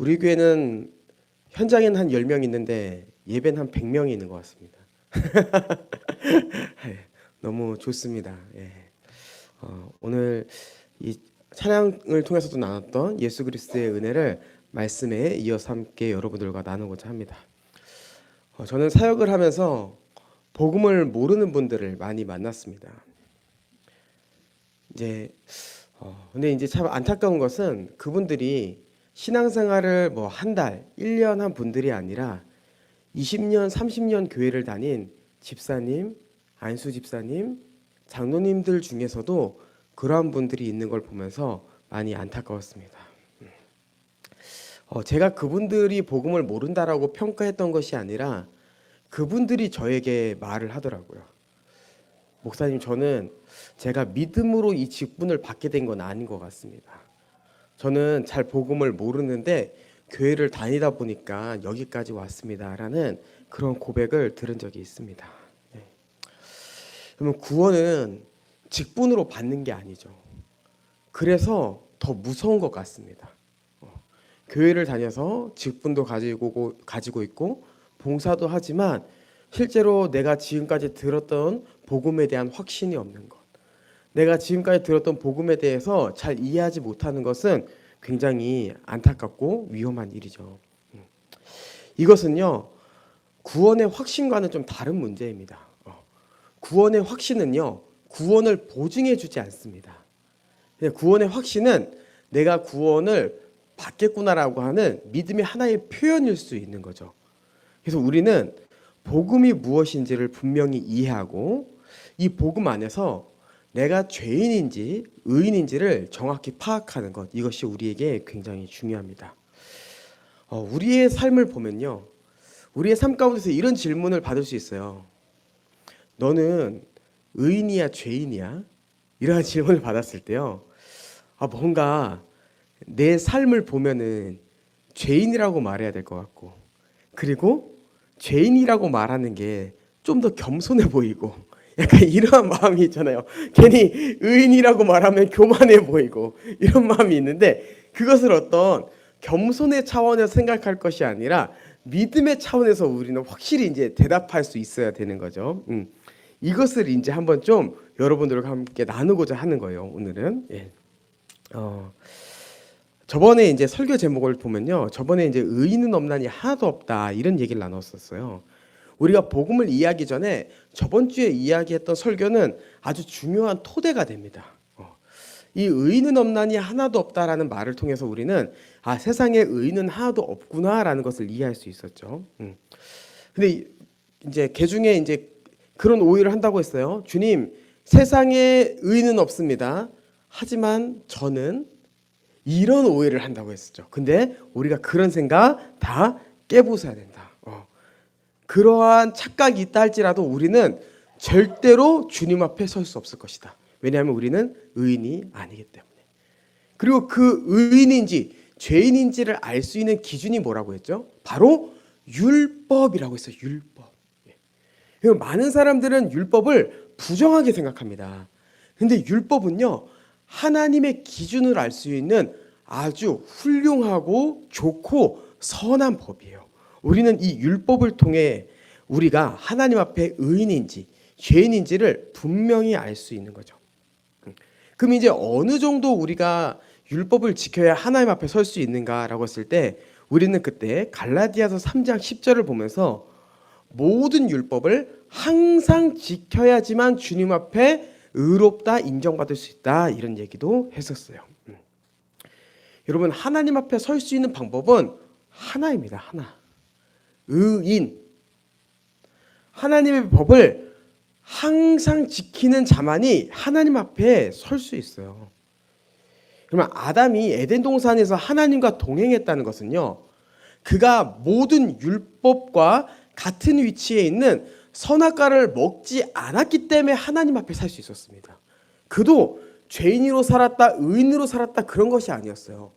우리 교회는 현장에는 한 10명 있는데 예배는 한 100명이 있는 것 같습니다. 예, 너무 좋습니다. 예. 어, 오늘 이 찬양을 통해서도 나눴던 예수 그리스도의 은혜를 말씀에 이어서 함께 여러분들과 나누고자 합니다. 어, 저는 사역을 하면서 복음을 모르는 분들을 많이 만났습니다. 이제 어, 근데 이제 참 안타까운 것은 그분들이 신앙생활을 뭐 한 달, 1년 한 분들이 아니라 20년, 30년 교회를 다닌 집사님, 안수 집사님, 장로님들 중에서도 그러한 분들이 있는 걸 보면서 많이 안타까웠습니다. 어, 제가 그분들이 복음을 모른다라고 평가했던 것이 아니라 그분들이 저에게 말을 하더라고요. 목사님, 저는 제가 믿음으로 이 직분을 받게 된 건 아닌 것 같습니다. 저는 잘 복음을 모르는데 교회를 다니다 보니까 여기까지 왔습니다라는 그런 고백을 들은 적이 있습니다. 네. 그러면 구원은 직분으로 받는 게 아니죠. 그래서 더 무서운 것 같습니다. 어, 교회를 다녀서 직분도 가지고 가지고 있고 봉사도 하지만 실제로 내가 지금까지 들었던 복음에 대한 확신이 없는 것, 내가 지금까지 들었던 복음에 대해서 잘 이해하지 못하는 것은 굉장히 안타깝고 위험한 일이죠. 음. 이것은요 구원의 확신과는 좀 다른 문제입니다. 어, 구원의 확신은요 구원을 보증해 주지 않습니다. 그냥 구원의 확신은 내가 구원을 받겠구나라고 하는 믿음의 하나의 표현일 수 있는 거죠. 그래서 우리는 복음이 무엇인지를 분명히 이해하고 이 복음 안에서 내가 죄인인지 의인인지를 정확히 파악하는 것 이것이 우리에게 굉장히 중요합니다. 어, 우리의 삶을 보면요, 우리의 삶 가운데서 이런 질문을 받을 수 있어요. 너는 의인이야 죄인이야? 이러한 질문을 받았을 때요, 아 뭔가 내 삶을 보면은 죄인이라고 말해야 될 것 같고, 그리고 죄인이라고 말하는 게 좀 더 겸손해 보이고 약간 이러한 마음이 있잖아요. 괜히 의인이라고 말하면 교만해 보이고 이런 마음이 있는데 그것을 어떤 겸손의 차원에서 생각할 것이 아니라 믿음의 차원에서 우리는 확실히 이제 대답할 수 있어야 되는 거죠. 음. 이것을 이제 한번 좀 여러분들과 함께 나누고자 하는 거예요. 오늘은. 예. 어. 저번에 이제 설교 제목을 보면요. 저번에 이제 의인은 없나니 하나도 없다 이런 얘기를 나눴었어요. 우리가 복음을 이해하기 전에 저번 주에 이야기했던 설교는 아주 중요한 토대가 됩니다. 어. 이 의인은 없나니 하나도 없다라는 말을 통해서 우리는 아 세상에 의인은 하나도 없구나라는 것을 이해할 수 있었죠. 음. 근데 이제 개 중에 이제 그런 오해를 한다고 했어요. 주님 세상에 의인은 없습니다. 하지만 저는 이런 오해를 한다고 했었죠. 근데 우리가 그런 생각 다 깨부숴야 된다. 어. 그러한 착각이 있다 할지라도 우리는 절대로 주님 앞에 설 수 없을 것이다. 왜냐하면 우리는 의인이 아니기 때문에. 그리고 그 의인인지 죄인인지를 알 수 있는 기준이 뭐라고 했죠? 바로 율법이라고 했어요. 율법. 예. 많은 사람들은 율법을 부정하게 생각합니다. 근데 율법은요. 하나님의 기준을 알 수 있는 아주 훌륭하고 좋고 선한 법이에요. 우리는 이 율법을 통해 우리가 하나님 앞에 의인인지 죄인인지를 분명히 알 수 있는 거죠. 그럼 이제 어느 정도 우리가 율법을 지켜야 하나님 앞에 설 수 있는가라고 했을 때 우리는 그때 갈라디아서 3장 10절을 보면서 모든 율법을 항상 지켜야지만 주님 앞에 의롭다 인정받을 수 있다 이런 얘기도 했었어요. 음. 여러분 하나님 앞에 설 수 있는 방법은 하나입니다. 하나. 의인. 하나님의 법을 항상 지키는 자만이 하나님 앞에 설 수 있어요. 그러면 아담이 에덴 동산에서 하나님과 동행했다는 것은요. 그가 모든 율법과 같은 위치에 있는 선악과를 먹지 않았기 때문에 하나님 앞에 살 수 있었습니다. 그도 죄인으로 살았다, 의인으로 살았다 그런 것이 아니었어요.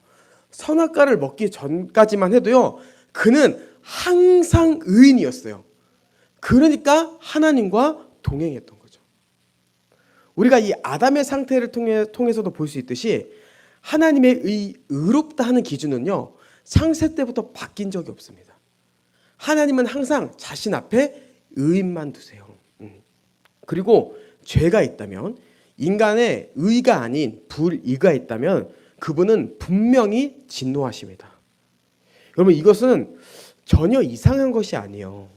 선악과를 먹기 전까지만 해도요, 그는 항상 의인이었어요. 그러니까 하나님과 동행했던 거죠. 우리가 이 아담의 상태를 통해, 통해서도 볼 수 있듯이 하나님의 의, 의롭다 하는 기준은요, 창세 때부터 바뀐 적이 없습니다. 하나님은 항상 자신 앞에 의인만 두세요. 음. 그리고 죄가 있다면 인간의 의가 아닌 불의가 있다면 그분은 분명히 진노하십니다. 여러분 이것은 전혀 이상한 것이 아니에요.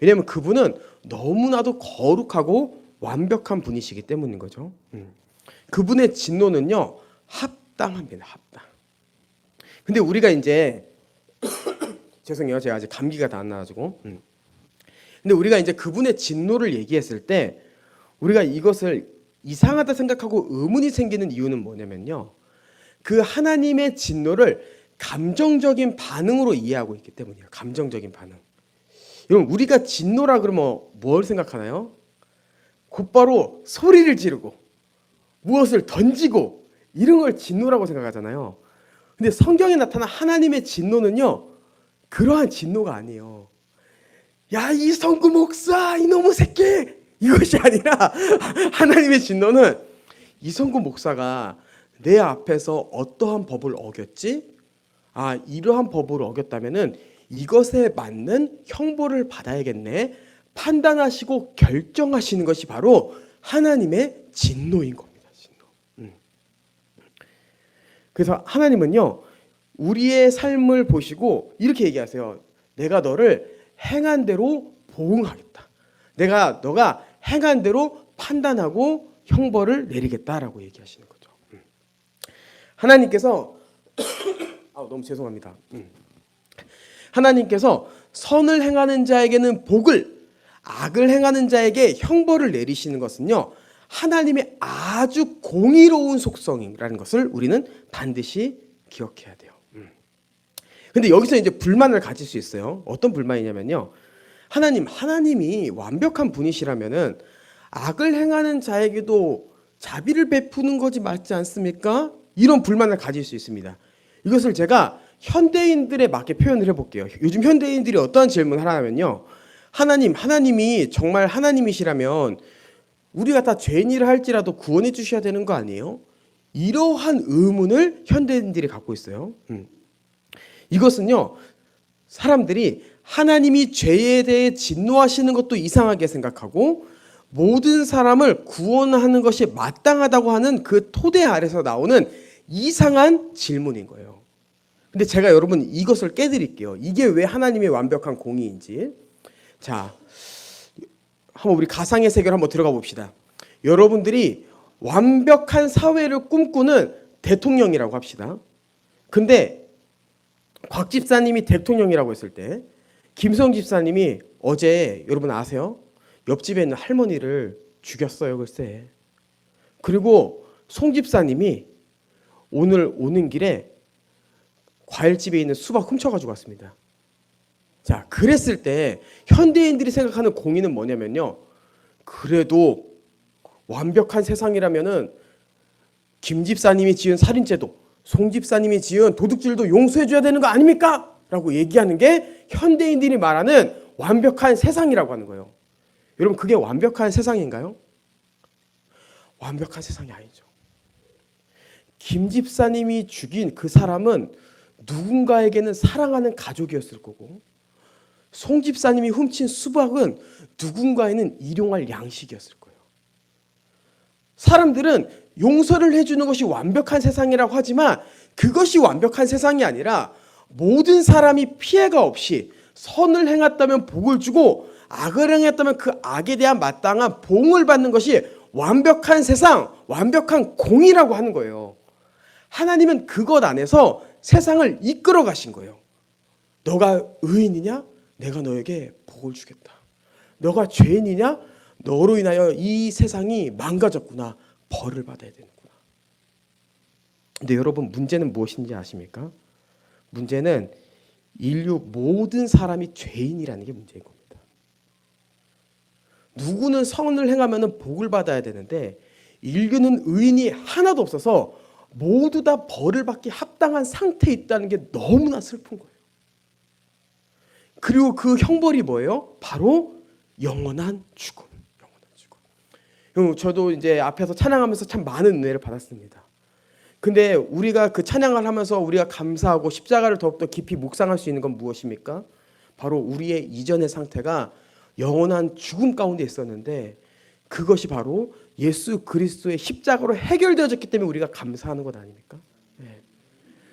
왜냐하면 그분은 너무나도 거룩하고 완벽한 분이시기 때문인 거죠. 음. 그분의 진노는요 합당합니다. 합당. 근데 우리가 이제 죄송해요. 제가 아직 감기가 다 안 나가지고. 음. 근데 우리가 이제 그분의 진노를 얘기했을 때 우리가 이것을 이상하다 생각하고 의문이 생기는 이유는 뭐냐면요. 그 하나님의 진노를 감정적인 반응으로 이해하고 있기 때문이에요. 감정적인 반응. 여러분 우리가 진노라 그러면 뭘 생각하나요? 곧바로 소리를 지르고 무엇을 던지고 이런 걸 진노라고 생각하잖아요. 근데 성경에 나타난 하나님의 진노는요. 그러한 진노가 아니에요. 야, 이 성구 목사, 이놈의 새끼! 이것이 아니라 하나님의 진노는 이성구 목사가 내 앞에서 어떠한 법을 어겼지? 아, 이러한 법을 어겼다면은 이것에 맞는 형벌을 받아야겠네. 판단하시고 결정하시는 것이 바로 하나님의 진노인 겁니다. 진노. 음. 그래서 하나님은요, 우리의 삶을 보시고 이렇게 얘기하세요. 내가 너를 행한 대로 보응하겠다. 내가 너가 행한 대로 판단하고 형벌을 내리겠다라고 얘기하시는 거죠. 음. 하나님께서 아 너무 죄송합니다. 음. 하나님께서 선을 행하는 자에게는 복을 악을 행하는 자에게 형벌을 내리시는 것은요. 하나님의 아주 공의로운 속성이라는 것을 우리는 반드시 기억해야 돼요. 음. 근데 여기서 이제 불만을 가질 수 있어요. 어떤 불만이냐면요. 하나님, 하나님이 완벽한 분이시라면은 악을 행하는 자에게도 자비를 베푸는 거지 맞지 않습니까? 이런 불만을 가질 수 있습니다. 이것을 제가 현대인들에 맞게 표현을 해볼게요. 요즘 현대인들이 어떠한 질문을 하냐면요. 하나님, 하나님이 정말 하나님이시라면 우리가 다 죄인이라 할지라도 구원해 주셔야 되는 거 아니에요? 이러한 의문을 현대인들이 갖고 있어요. 음. 이것은요, 사람들이 하나님이 죄에 대해 진노하시는 것도 이상하게 생각하고 모든 사람을 구원하는 것이 마땅하다고 하는 그 토대 아래서 나오는 이상한 질문인 거예요. 근데 제가 여러분 이것을 깨드릴게요. 이게 왜 하나님의 완벽한 공의인지. 자, 한번 우리 가상의 세계로 한번 들어가 봅시다. 여러분들이 완벽한 사회를 꿈꾸는 대통령이라고 합시다. 근데 곽 집사님이 대통령이라고 했을 때 김성 집사님이 어제 여러분 아세요? 옆집에 있는 할머니를 죽였어요, 글쎄. 그리고 송 집사님이 오늘 오는 길에 과일집에 있는 수박 훔쳐가지고 왔습니다. 자, 그랬을 때 현대인들이 생각하는 공의는 뭐냐면요. 그래도 완벽한 세상이라면은 김 집사님이 지은 살인죄도 송 집사님이 지은 도둑질도 용서해줘야 되는 거 아닙니까? 라고 얘기하는 게 현대인들이 말하는 완벽한 세상이라고 하는 거예요. 여러분 그게 완벽한 세상인가요? 완벽한 세상이 아니죠. 김 집사님이 죽인 그 사람은 누군가에게는 사랑하는 가족이었을 거고 송 집사님이 훔친 수박은 누군가에는 일용할 양식이었을 거예요. 사람들은 용서를 해주는 것이 완벽한 세상이라고 하지만 그것이 완벽한 세상이 아니라 모든 사람이 피해가 없이 선을 행했다면 복을 주고 악을 행했다면 그 악에 대한 마땅한 봉을 받는 것이 완벽한 세상, 완벽한 공이라고 하는 거예요. 하나님은 그것 안에서 세상을 이끌어 가신 거예요. 너가 의인이냐? 내가 너에게 복을 주겠다. 너가 죄인이냐? 너로 인하여 이 세상이 망가졌구나. 벌을 받아야 되는구나. 근데 여러분 문제는 무엇인지 아십니까? 문제는 인류 모든 사람이 죄인이라는 게 문제인 겁니다. 누구는 선을 행하면 복을 받아야 되는데 인류는 의인이 하나도 없어서 모두 다 벌을 받기 합당한 상태에 있다는 게 너무나 슬픈 거예요. 그리고 그 형벌이 뭐예요? 바로 영원한 죽음. 영원한 죽음. 저도 이제 앞에서 찬양하면서 참 많은 은혜를 받았습니다. 근데 우리가 그 찬양을 하면서 우리가 감사하고 십자가를 더욱더 깊이 묵상할 수 있는 건 무엇입니까? 바로 우리의 이전의 상태가 영원한 죽음 가운데 있었는데 그것이 바로 예수 그리스도의 십자가로 해결되어졌기 때문에 우리가 감사하는 것 아닙니까? 예.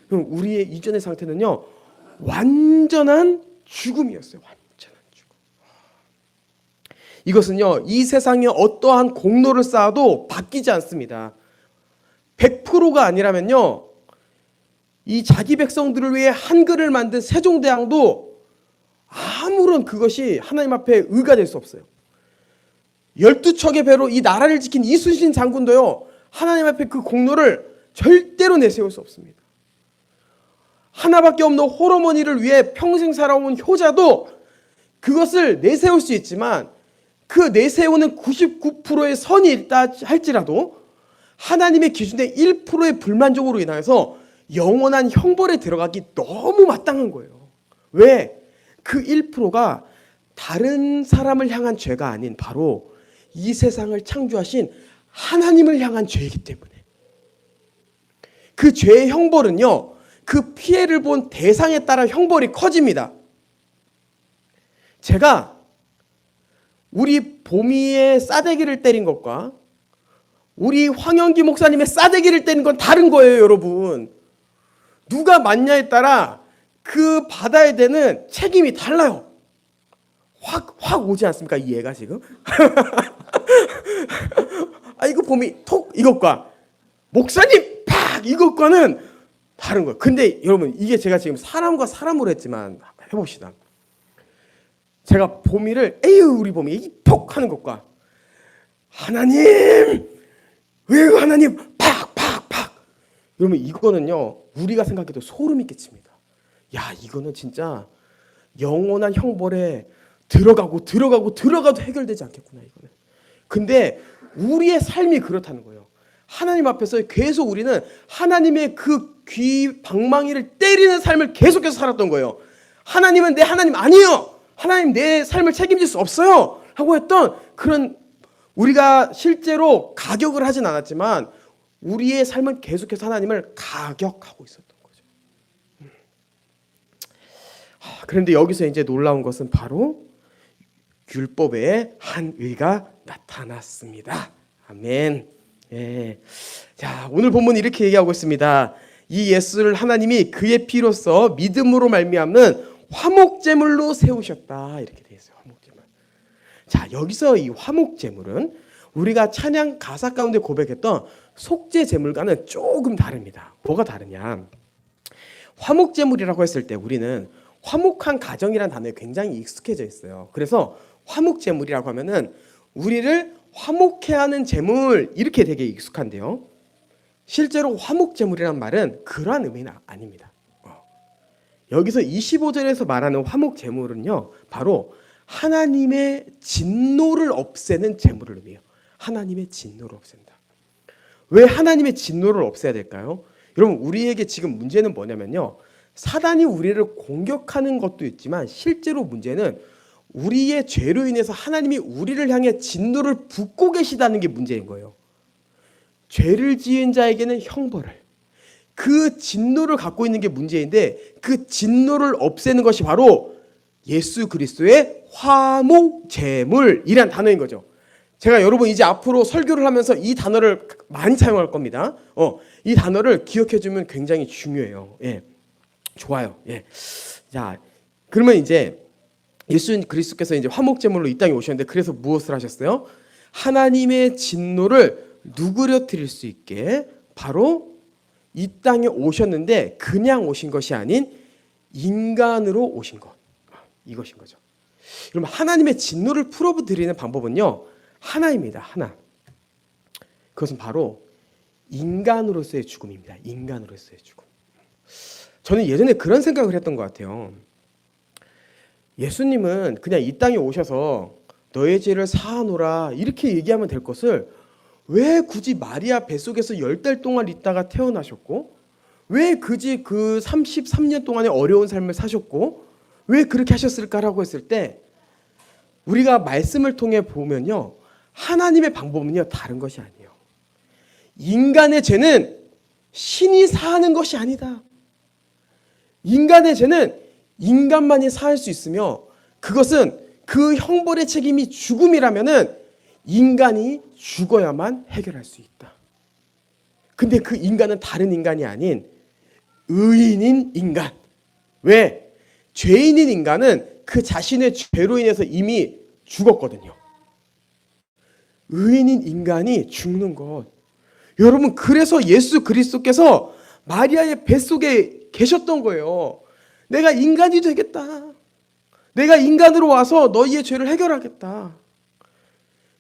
그럼 우리의 이전의 상태는요 완전한 죽음이었어요. 완전한 죽음. 이것은요 이 세상에 어떠한 공로를 쌓아도 바뀌지 않습니다. 100%가 아니라면요 이 자기 백성들을 위해 한글을 만든 세종대왕도 아무런 그것이 하나님 앞에 의가 될 수 없어요. 열두 척의 배로 이 나라를 지킨 이순신 장군도요 하나님 앞에 그 공로를 절대로 내세울 수 없습니다. 하나밖에 없는 홀어머니를 위해 평생 살아온 효자도 그것을 내세울 수 있지만 그 내세우는 99%의 선이 있다 할지라도 하나님의 기준의 1%의 불만족으로 인하여서 영원한 형벌에 들어가기 너무 마땅한 거예요. 왜? 그 1%가 다른 사람을 향한 죄가 아닌 바로 이 세상을 창조하신 하나님을 향한 죄이기 때문에 그 죄의 형벌은요, 그 피해를 본 대상에 따라 형벌이 커집니다. 제가 우리 보미의 싸대기를 때린 것과 우리 황영기 목사님의 싸대기를 때린 건 다른 거예요, 여러분. 누가 맞냐에 따라 그 받아야 되는 책임이 달라요. 확, 확 오지 않습니까? 이해가 지금? 아, 이거 봄이 톡, 이것과 목사님 팍! 이것과는 다른 거예요. 근데 여러분, 이게 제가 지금 사람과 사람으로 했지만 해봅시다. 제가 봄이를 에휴 우리 봄이 톡 하는 것과 하나님 왜 하나님 팍팍팍 그러면 이거는요 우리가 생각해도 소름이 끼칩니다. 야 이거는 진짜 영원한 형벌에 들어가고 들어가고 들어가도 해결되지 않겠구나 이거는. 근데 우리의 삶이 그렇다는 거예요. 하나님 앞에서 계속 우리는 하나님의 그 귀 방망이를 때리는 삶을 계속해서 살았던 거예요. 하나님은 내 하나님 아니에요. 하나님 내 삶을 책임질 수 없어요. 하고 했던 그런 우리가 실제로 가격을 하진 않았지만 우리의 삶은 계속해서 하나님을 가격하고 있었던 거죠. 음. 하, 그런데 여기서 이제 놀라운 것은 바로 율법의 한 의가 나타났습니다. 아멘. 예. 자, 오늘 본문 이렇게 얘기하고 있습니다. 이 예수를 하나님이 그의 피로써 믿음으로 말미암는 화목제물로 세우셨다. 이렇게 돼 있어요. 화목제물. 자, 여기서 이 화목제물은 우리가 찬양 가사 가운데 고백했던 속죄 제물과는 조금 다릅니다. 뭐가 다르냐? 화목 제물이라고 했을 때 우리는 화목한 가정이란 단어에 굉장히 익숙해져 있어요. 그래서 화목 제물이라고 하면은 우리를 화목해 하는 제물 이렇게 되게 익숙한데요. 실제로 화목제물이란 말은 그러한 의미는 아닙니다. 어. 여기서 25절에서 말하는 화목제물은요. 바로 하나님의 진노를 없애는 제물을 의미해요. 하나님의 진노를 없앤다. 왜 하나님의 진노를 없애야 될까요? 여러분 우리에게 지금 문제는 뭐냐면요. 사단이 우리를 공격하는 것도 있지만 실제로 문제는 우리의 죄로 인해서 하나님이 우리를 향해 진노를 붓고 계시다는 게 문제인 거예요. 죄를 지은 자에게는 형벌을 그 진노를 갖고 있는 게 문제인데 그 진노를 없애는 것이 바로 예수 그리스도의 화목 제물이란 단어인 거죠. 제가 여러분 이제 앞으로 설교를 하면서 이 단어를 많이 사용할 겁니다. 어, 이 단어를 기억해 주면 굉장히 중요해요. 예. 좋아요. 예. 자, 그러면 이제 예수 그리스도께서 이제 화목제물로 이 땅에 오셨는데 그래서 무엇을 하셨어요? 하나님의 진노를 누그러뜨릴 수 있게 바로 이 땅에 오셨는데 그냥 오신 것이 아닌 인간으로 오신 것. 이것인 거죠. 그럼 하나님의 진노를 풀어드리는 방법은요. 하나입니다. 하나. 그것은 바로 인간으로서의 죽음입니다. 인간으로서의 죽음. 저는 예전에 그런 생각을 했던 것 같아요. 예수님은 그냥 이 땅에 오셔서 너의 죄를 사하노라 이렇게 얘기하면 될 것을 왜 굳이 마리아 뱃속에서 열 달 동안 있다가 태어나셨고 왜 굳이 그 33년 동안의 어려운 삶을 사셨고 왜 그렇게 하셨을까라고 했을 때 우리가 말씀을 통해 보면요 하나님의 방법은요 다른 것이 아니에요 인간의 죄는 신이 사하는 것이 아니다. 인간의 죄는 인간만이 사할 수 있으며 그것은 그 형벌의 책임이 죽음이라면은 인간이 죽어야만 해결할 수 있다. 근데 그 인간은 다른 인간이 아닌 의인인 인간. 왜? 죄인인 인간은 그 자신의 죄로 인해서 이미 죽었거든요. 의인인 인간이 죽는 것. 여러분, 그래서 예수 그리스도께서 마리아의 뱃속에 계셨던 거예요. 내가 인간이 되겠다. 내가 인간으로 와서 너희의 죄를 해결하겠다.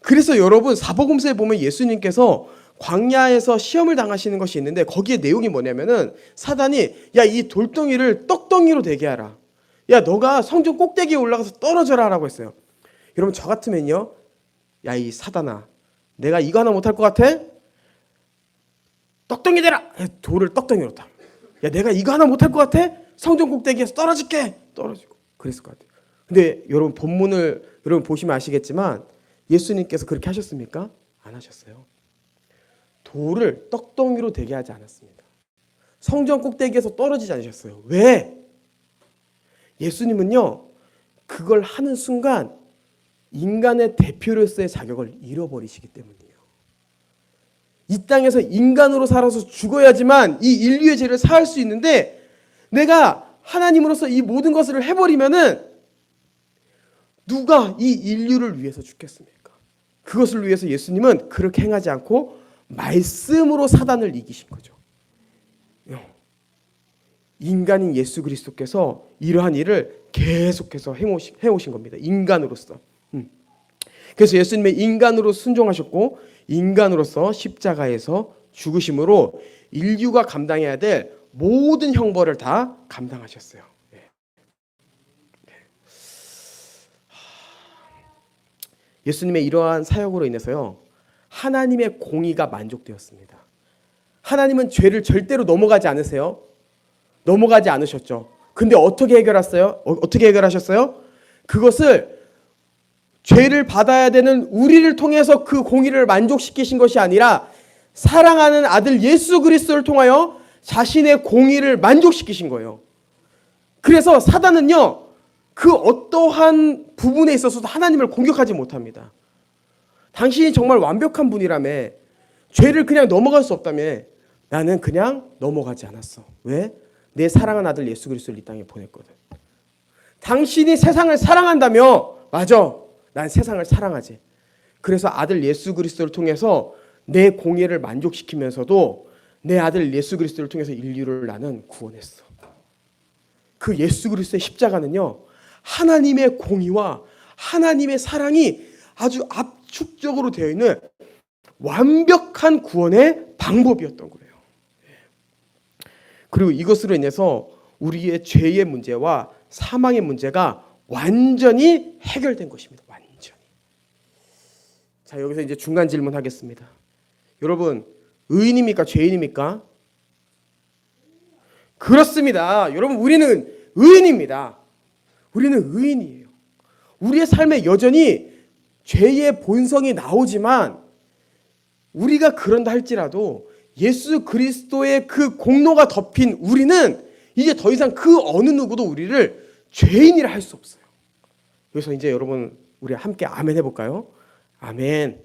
그래서 여러분, 사복음서에 보면 예수님께서 광야에서 시험을 당하시는 것이 있는데 거기에 내용이 뭐냐면은 사단이 야 이 돌덩이를 떡덩이로 되게 하라. 야 너가 성전 꼭대기에 올라가서 떨어져라라고 했어요. 여러분 저 같으면요. 야 이 사단아. 내가 이거 하나 못할 것 같아? 떡덩이 되라. 돌을 떡덩이로 타. 야 내가 이거 하나 못할 것 같아? 성전 꼭대기에서 떨어질게. 떨어지고 그랬을 것 같아요. 근데 여러분 본문을 여러분 보시면 아시겠지만 예수님께서 그렇게 하셨습니까? 안 하셨어요. 돌을 떡덩이로 되게 하지 않았습니다. 성전 꼭대기에서 떨어지지 않으셨어요. 왜? 예수님은요, 그걸 하는 순간 인간의 대표로서의 자격을 잃어버리시기 때문이에요. 이 땅에서 인간으로 살아서 죽어야지만 이 인류의 죄를 사할 수 있는데 내가 하나님으로서 이 모든 것을 해버리면은 누가 이 인류를 위해서 죽겠습니까? 그것을 위해서 예수님은 그렇게 행하지 않고 말씀으로 사단을 이기신 거죠. 인간인 예수 그리스도께서 이러한 일을 계속해서 해오신, 해오신 겁니다. 인간으로서. 음. 그래서 예수님의 인간으로 순종하셨고 인간으로서 십자가에서 죽으심으로 인류가 감당해야 될 모든 형벌을 다 감당하셨어요. 예. 예수님의 이러한 사역으로 인해서요. 하나님의 공의가 만족되었습니다. 하나님은 죄를 절대로 넘어가지 않으세요. 넘어가지 않으셨죠. 근데 어떻게 해결했어요? 어, 어떻게 해결하셨어요? 그것을 죄를 받아야 되는 우리를 통해서 그 공의를 만족시키신 것이 아니라 사랑하는 아들 예수 그리스도를 통하여 자신의 공의를 만족시키신 거예요. 그래서 사단은요, 그 어떠한 부분에 있어서도 하나님을 공격하지 못합니다. 당신이 정말 완벽한 분이라며 죄를 그냥 넘어갈 수 없다며 나는 그냥 넘어가지 않았어. 왜? 내 사랑하는 아들 예수 그리스도를 이 땅에 보냈거든. 당신이 세상을 사랑한다며 맞아. 난 세상을 사랑하지. 그래서 아들 예수 그리스도를 통해서 내 공예를 만족시키면서도 내 아들 예수 그리스도를 통해서 인류를 나는 구원했어. 그 예수 그리스도의 십자가는요. 하나님의 공의와 하나님의 사랑이 아주 압축적으로 되어 있는 완벽한 구원의 방법이었던 거예요. 그리고 이것으로 인해서 우리의 죄의 문제와 사망의 문제가 완전히 해결된 것입니다. 완전히. 자, 여기서 이제 중간 질문 하겠습니다. 여러분, 의인입니까? 죄인입니까? 그렇습니다. 여러분, 우리는 의인입니다. 우리는 의인이에요. 우리의 삶에 여전히 죄의 본성이 나오지만 우리가 그런다 할지라도 예수 그리스도의 그 공로가 덮인 우리는 이제 더 이상 그 어느 누구도 우리를 죄인이라 할 수 없어요. 그래서 이제 여러분 우리 함께 아멘 해볼까요? 아멘.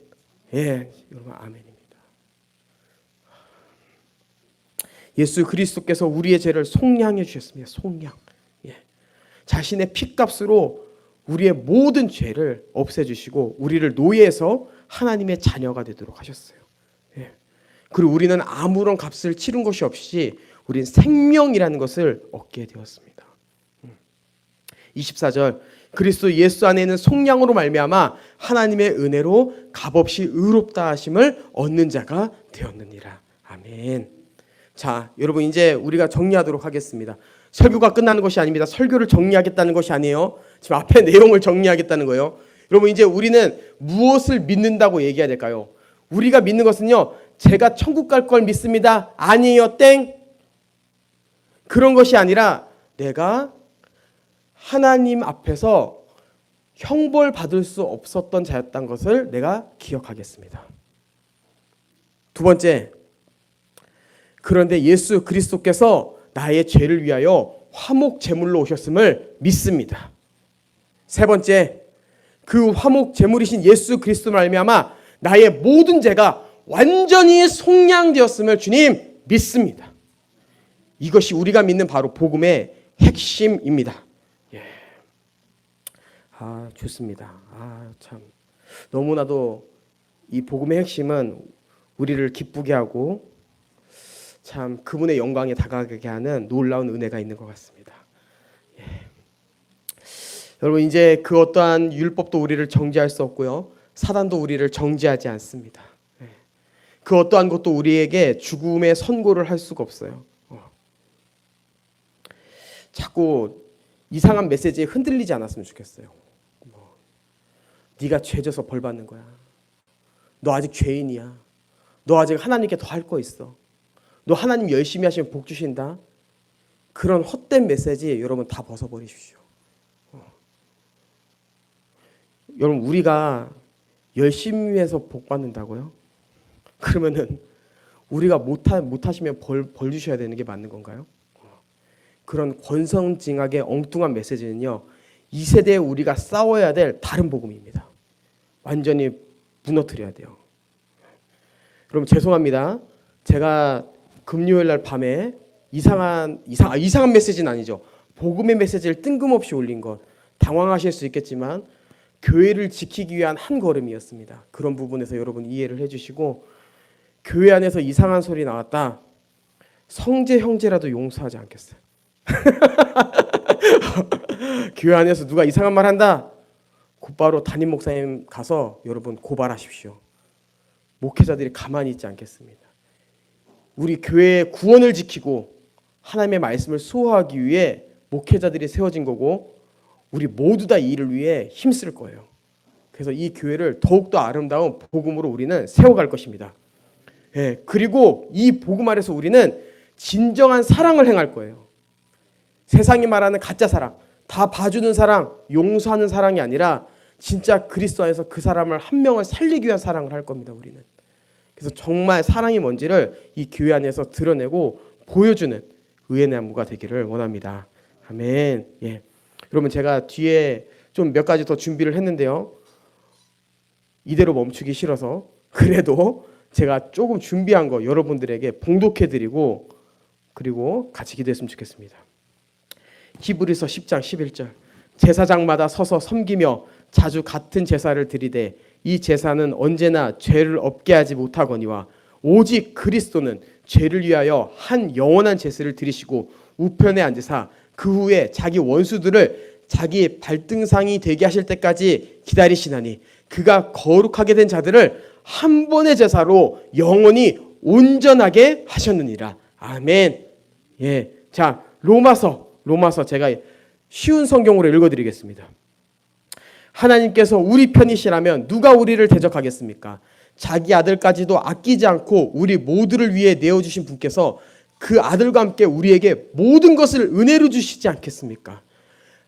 예, 여러분 아멘입니다. 예수 그리스도께서 우리의 죄를 속량해 주셨습니다. 속량. 예. 자신의 피값으로 우리의 모든 죄를 없애주시고 우리를 노예에서 하나님의 자녀가 되도록 하셨어요. 예. 그리고 우리는 아무런 값을 치른 것이 없이 우리는 생명이라는 것을 얻게 되었습니다. 24절 음. 그리스도 예수 안에는 속량으로 말미암아 하나님의 은혜로 값없이 의롭다 하심을 얻는 자가 되었느니라. 아멘. 자, 여러분 이제 우리가 정리하도록 하겠습니다. 설교가 끝나는 것이 아닙니다. 설교를 정리하겠다는 것이 아니에요. 지금 앞에 내용을 정리하겠다는 거예요. 여러분 이제 우리는 무엇을 믿는다고 얘기해야 될까요? 우리가 믿는 것은요. 제가 천국 갈 걸 믿습니다. 아니에요. 땡. 그런 것이 아니라 내가 하나님 앞에서 형벌 받을 수 없었던 자였던 것을 내가 기억하겠습니다. 두 번째, 그런데 예수 그리스도께서 나의 죄를 위하여 화목 제물로 오셨음을 믿습니다. 세 번째, 그 화목 제물이신 예수 그리스도 말미암아 나의 모든 죄가 완전히 속량되었음을 주님 믿습니다. 이것이 우리가 믿는 바로 복음의 핵심입니다. 예. 아, 좋습니다. 아, 참. 너무나도 이 복음의 핵심은 우리를 기쁘게 하고 참 그분의 영광에 다가가게 하는 놀라운 은혜가 있는 것 같습니다. 예. 여러분 이제 그 어떠한 율법도 우리를 정죄할 수 없고요. 사단도 우리를 정죄하지 않습니다. 예. 그 어떠한 것도 우리에게 죽음의 선고를 할 수가 없어요. 어. 자꾸 이상한 메시지에 흔들리지 않았으면 좋겠어요. 뭐, 네가 죄져서 벌 받는 거야. 너 아직 죄인이야. 너 아직 하나님께 더 할 거 있어. 너 하나님 열심히 하시면 복 주신다. 그런 헛된 메시지 여러분 다 벗어버리십시오. 어. 여러분 우리가 열심히 해서 복 받는다고요? 그러면은 우리가 못하 못하시면 벌, 벌 주셔야 되는 게 맞는 건가요? 어. 그런 권성징악의 엉뚱한 메시지는요 이 세대에 우리가 싸워야 될 다른 복음입니다. 완전히 무너뜨려야 돼요. 여러분 죄송합니다. 제가 금요일 날 밤에 이상한 이상 아, 이상한 메시지는 아니죠. 복음의 메시지를 뜬금없이 올린 것 당황하실 수 있겠지만 교회를 지키기 위한 한 걸음이었습니다. 그런 부분에서 여러분 이해를 해주시고 교회 안에서 이상한 소리 나왔다. 성재 형제라도 용서하지 않겠어요. 교회 안에서 누가 이상한 말 한다. 곧바로 담임 목사님 가서 여러분 고발하십시오. 목회자들이 가만히 있지 않겠습니다. 우리 교회의 구원을 지키고 하나님의 말씀을 수호하기 위해 목회자들이 세워진 거고 우리 모두 다 이 일을 위해 힘쓸 거예요. 그래서 이 교회를 더욱더 아름다운 복음으로 우리는 세워갈 것입니다. 예, 그리고 이 복음 아래서 우리는 진정한 사랑을 행할 거예요. 세상이 말하는 가짜 사랑, 다 봐주는 사랑, 용서하는 사랑이 아니라 진짜 그리스도 안에서 그 사람을 한 명을 살리기 위한 사랑을 할 겁니다. 우리는. 그래서 정말 사랑이 뭔지를 이 교회 안에서 드러내고 보여주는 의의 나무가 되기를 원합니다. 아멘. 예. 여러분 제가 뒤에 좀 몇 가지 더 준비를 했는데요. 이대로 멈추기 싫어서 그래도 제가 조금 준비한 거 여러분들에게 봉독해 드리고 그리고 같이 기도했으면 좋겠습니다. 히브리서 10장 11절 제사장마다 서서 섬기며 자주 같은 제사를 드리되 이 제사는 언제나 죄를 없게 하지 못하거니와 오직 그리스도는 죄를 위하여 한 영원한 제사를 드리시고 우편에 앉으사 그 후에 자기 원수들을 자기 발등상이 되게 하실 때까지 기다리시나니 그가 거룩하게 된 자들을 한 번의 제사로 영원히 온전하게 하셨느니라. 아멘. 예. 자, 로마서 로마서 제가 쉬운 성경으로 읽어 드리겠습니다. 하나님께서 우리 편이시라면 누가 우리를 대적하겠습니까? 자기 아들까지도 아끼지 않고 우리 모두를 위해 내어 주신 분께서 그 아들과 함께 우리에게 모든 것을 은혜로 주시지 않겠습니까?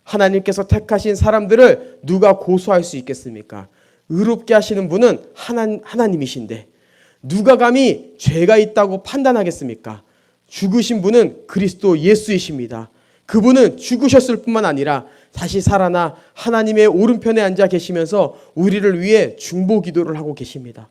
하나님께서 택하신 사람들을 누가 고소할 수 있겠습니까? 의롭게 하시는 분은 하나, 하나님이신데 누가 감히 죄가 있다고 판단하겠습니까? 죽으신 분은 그리스도 예수이십니다. 그분은 죽으셨을 뿐만 아니라 다시 살아나 하나님의 오른편에 앉아 계시면서 우리를 위해 중보 기도를 하고 계십니다.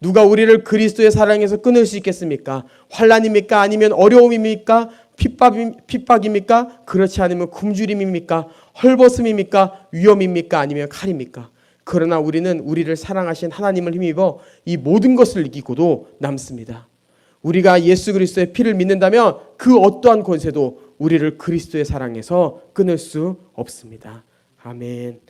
누가 우리를 그리스도의 사랑에서 끊을 수 있겠습니까? 환란입니까? 아니면 어려움입니까? 핍박, 핍박입니까? 그렇지 않으면 굶주림입니까? 헐벗음입니까? 위험입니까? 아니면 칼입니까? 그러나 우리는 우리를 사랑하신 하나님을 힘입어 이 모든 것을 이기고도 남습니다. 우리가 예수 그리스도의 피를 믿는다면 그 어떠한 권세도 우리를 그리스도의 사랑에서 끊을 수 없습니다. 아멘.